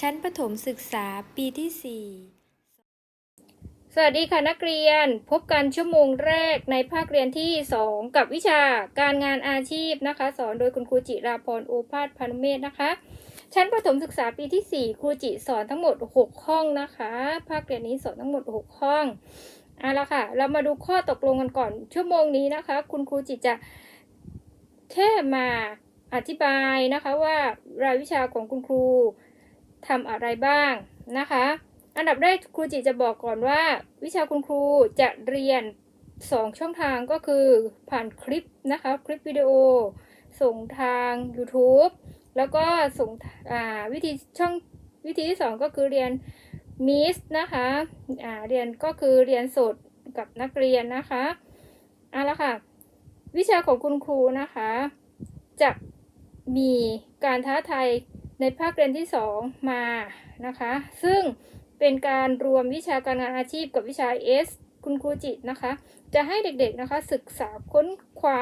ชั้นประถมศึกษาปีที่สวัสดีค่ะนักเรียน พบกันชั่วโมงแรกในภาคเรียนที่ 2 กับวิชาการงานอาชีพนะคะ สอนโดยคุณครูจิราพรโอภาสพานุเมธนะคะ ชั้นประถมศึกษาปีที่ 4 ครูจิสอนทั้งหมด 6 ห้องนะคะ ภาคเรียนนี้สอนทั้งหมด 6 ห้องเอาละค่ะ เรามาดูข้อตกลงกันก่อน ชั่วโมงนี้นะคะ คุณครูจิจะแค่มาอธิบายนะคะว่ารายวิชาของคุณครู ทำอะไรบ้างนะคะ อันดับแรกครูจิจะบอกก่อนว่า วิชาคุณครูจะเรียน 2 ช่องทางก็คือผ่านคลิปนะคะ คลิปวิดีโอ ส่งทาง YouTube แล้วก็ส่งวิธีช่องวิธีที่ 2 ก็คือเรียนมิสนะคะเรียนก็คือเรียนสดกับนักเรียนนะคะเอาละค่ะ วิชาของคุณครูนะคะ จะมีการท้าทาย ในภาคเรียนที่ 2 มานะคะ ซึ่งเป็นการรวมวิชาการงานอาชีพกับวิชา S คุณครูจิตนะคะ จะให้เด็กๆนะคะศึกษาค้นคว้า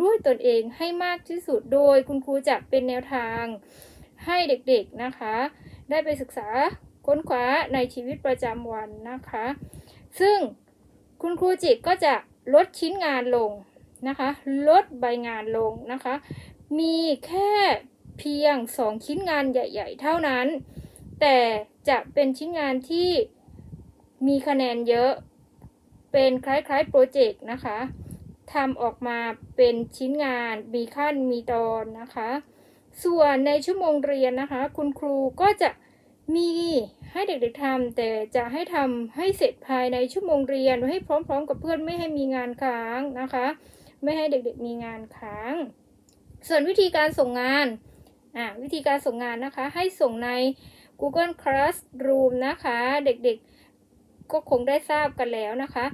ด้วยตนเองให้มากที่สุดโดยคุณครูจะเป็นแนวทางให้เด็กๆนะคะ ได้ไปศึกษาค้นคว้าในชีวิตประจำวันนะคะ ซึ่งคุณครูจิตก็จะลดชิ้นงานลงนะคะ ลดใบงานลงนะคะ มีแค่ เพียง 2 ชิ้นงานใหญ่ ๆ เท่านั้น แต่จะเป็นชิ้นงานที่มีคะแนนเยอะเป็นคล้ายๆโปรเจกต์นะคะทำออกมาเป็นชิ้นงานมีขั้นมีตอนนะคะ ส่วนในชั่วโมงเรียนนะคะ คุณครูก็จะมีให้เด็กๆทำแต่จะให้ทำให้เสร็จภายในชั่วโมงเรียนให้พร้อมๆ กับเพื่อนไม่ให้มีงานค้างนะคะ ไม่ให้เด็กๆมีงานค้าง ส่วนวิธีการส่งงาน อ่าวิธีการส่งงานนะคะ ให้ส่งใน Google Classroom นะคะ เด็กๆก็คงได้ทราบกันแล้วนะคะ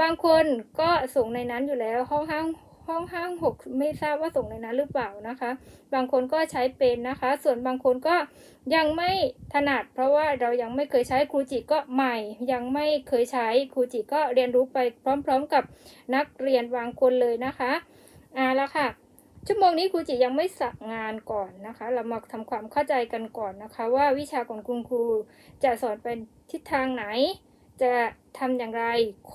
บางคนก็ส่งในนั้นอยู่แล้วห้องห้างห้องห้างหกไม่ทราบว่าส่งในนั้นหรือเปล่านะคะ บางคนก็ใช้เป็นนะคะ ส่วนบางคนก็ยังไม่ถนัด เพราะว่าเรายังไม่เคยใช้ครูจิก็ใหม่ ยังไม่เคยใช้ครูจิก็เรียนรู้ไปพร้อม ๆ กับนักเรียนบางคนเลยนะคะอ่าแล้วค่ะ ชั่วโมงนี้ครูจิยังไม่สั่งงานก่อนนะคะ เรามาทำความเข้าใจกันก่อนนะคะ ว่าวิชาของคุณครูจะสอนเป็นทิศทางไหน จะทำอย่างไร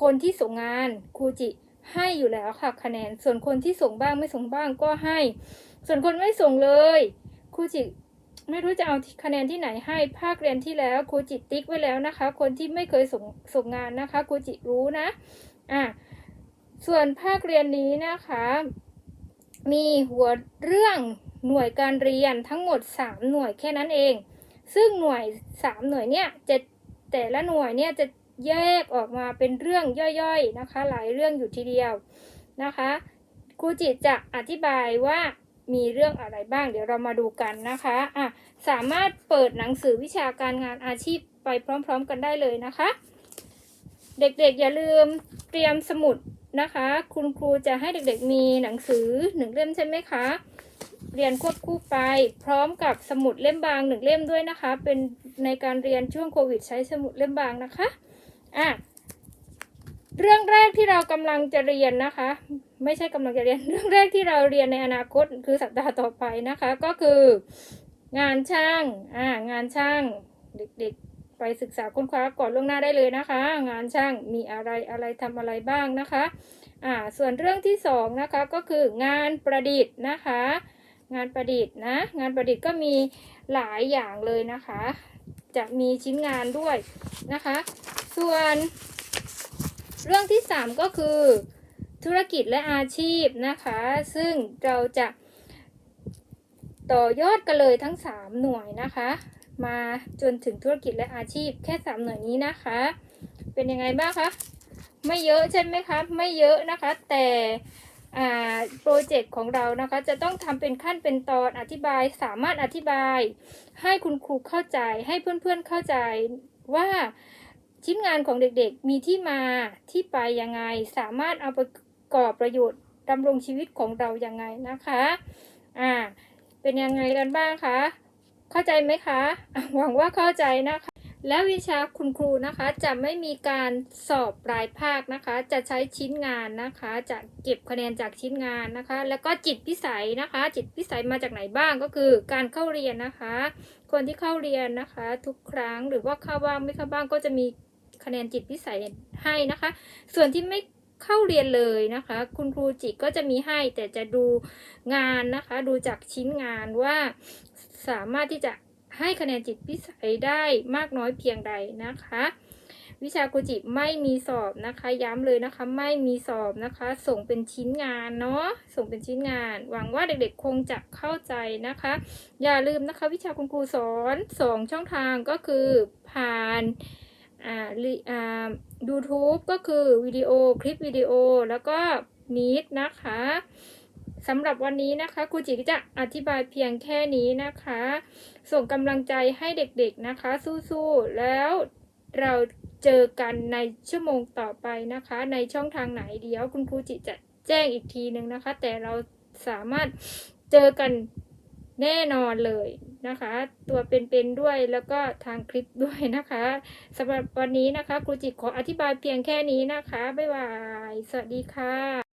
คนที่ส่งงานครูจิให้อยู่แล้วค่ะคะแนน ส่วนคนที่ส่งบ้างไม่ส่งบ้างก็ให้ ส่วนคนไม่ส่งเลยครูจิไม่รู้จะเอาคะแนนที่ไหนให้ภาคเรียนที่แล้วครูจิติ๊กไว้แล้วนะคะ คนที่ไม่เคยส่งส่งงานนะคะครูจิรู้นะอะส่วนภาคเรียนนี้นะคะ มีหัวเรื่องหน่วยการเรียนทั้งหมด 3 หน่วยแค่นั้นเอง ซึ่งหน่วย 3 หน่วยเนี่ยจะแต่ละหน่วยเนี่ยจะแยกออกมาเป็นเรื่องย่อยๆนะคะ หลายเรื่องอยู่ทีเดียวนะคะครูจิตจะอธิบายว่ามีเรื่องอะไรบ้าง เดี๋ยวเรามาดูกันนะคะอะสามารถเปิดหนังสือวิชาการงานอาชีพไปพร้อมๆกันได้เลยนะคะ เด็กๆอย่าลืมเตรียมสมุด นะคะ คุณครูจะให้เด็กๆมีหนังสือหนึ่งเล่มใช่ไหมคะ เรียนควบคู่ไป พร้อมกับสมุดเล่มบางหนึ่งเล่มด้วยนะคะ เป็นในการเรียนช่วงโควิด ใช้สมุดเล่มบางนะคะอะเรื่องแรกที่เรากำลังจะเรียนนะคะ ไม่ใช่กำลังจะเรียนเรื่องแรกที่เราเรียนในอนาคตคือสัปดาห์ต่อไปนะคะ ก็คือ งานช่างอ่างานช่างเด็กๆ ไปศึกษาค้นคว้าก่อนล่วงหน้าได้เลยนะคะ งานช่างมีอะไรอะไรทำอะไรบ้างนะคะอ่าส่วนเรื่องที่สองนะคะก็คืองานประดิษฐ์นะคะ งานประดิษฐ์นะ งานประดิษฐ์ก็มีหลายอย่างเลยนะคะ จะมีชิ้นงานด้วยนะคะ ส่วนเรื่องที่สามก็คือ ธุรกิจและอาชีพนะคะ ซึ่งเราจะต่อยอดกันเลยทั้ง 3 หน่วยนะคะ มาจนถึงธุรกิจและอาชีพ แค่3หน่วยนี้นะคะ เป็นยังไงบ้างคะไม่เยอะใช่ไหมคะไม่เยอะนะคะ แต่โปรเจกต์ของเรานะคะจะต้องทำเป็นขั้นเป็นตอนอธิบายสามารถอธิบาย ให้คุณครูเข้าใจให้เพื่อนๆเข้าใจว่าชิ้นงานของเด็กๆ มีที่มาที่ไปยังไง สามารถเอาไปก่อประโยชน์ดำรงชีวิตของเรายังไงนะคะอ่าเป็นยังไงกันบ้างคะ เข้าใจไหมคะ หวังว่าเข้าใจนะคะ และวิชาคุณครูนะคะจะไม่มีการสอบปลายภาคนะคะ จะใช้ชิ้นงานนะคะ จะเก็บคะแนนจากชิ้นงานนะคะ แล้วก็จิตพิสัยนะคะ จิตพิสัยมาจากไหนบ้างก็คือ การเข้าเรียนนะคะ คนที่เข้าเรียนนะคะ ทุกครั้งหรือว่าเข้าบ้างไม่เข้าบ้างก็จะมีคะแนนจิตพิสัยให้นะคะ ส่วนที่ไม่ เข้าเรียนเลยนะคะ คุณครูจิก็จะมีให้แต่จะดูงานนะคะ ดูจากชิ้นงานว่าสามารถที่จะให้คะแนนจิตพิสัยได้มากน้อยเพียงใดนะคะ วิชากุจิไม่มีสอบนะคะ ย้ำเลยนะคะ ไม่มีสอบนะคะ ส่งเป็นชิ้นงานเนาะส่งเป็นชิ้นงาน หวังว่าเด็กๆคงจะเข้าใจนะคะ อย่าลืมนะคะ วิชาคุณครูสอนสองช่องทางก็คือผ่าน อ่าลิอ่า YouTube ก็คือวิดีโอคลิปวิดีโอแล้วก็มีดนะคะสำหรับวันนี้นะคะครูจิจะอธิบายเพียงแค่นี้นะคะ ส่งกำลังใจให้เด็กๆนะคะ สู้ๆแล้วเราเจอกันในชั่วโมงต่อไปนะคะ ในช่องทางไหนเดี๋ยวคุณครูจิจะแจ้งอีกทีหนึ่งนะคะ แต่เราสามารถเจอกัน แน่นอนเลยนะคะ ตัวเป็นๆด้วยแล้วก็ทางคลิปด้วยนะคะสำหรับวันนี้นะคะครูจิขออธิบายเพียงแค่นี้นะคะ บ๊ายบาย สวัสดีค่ะ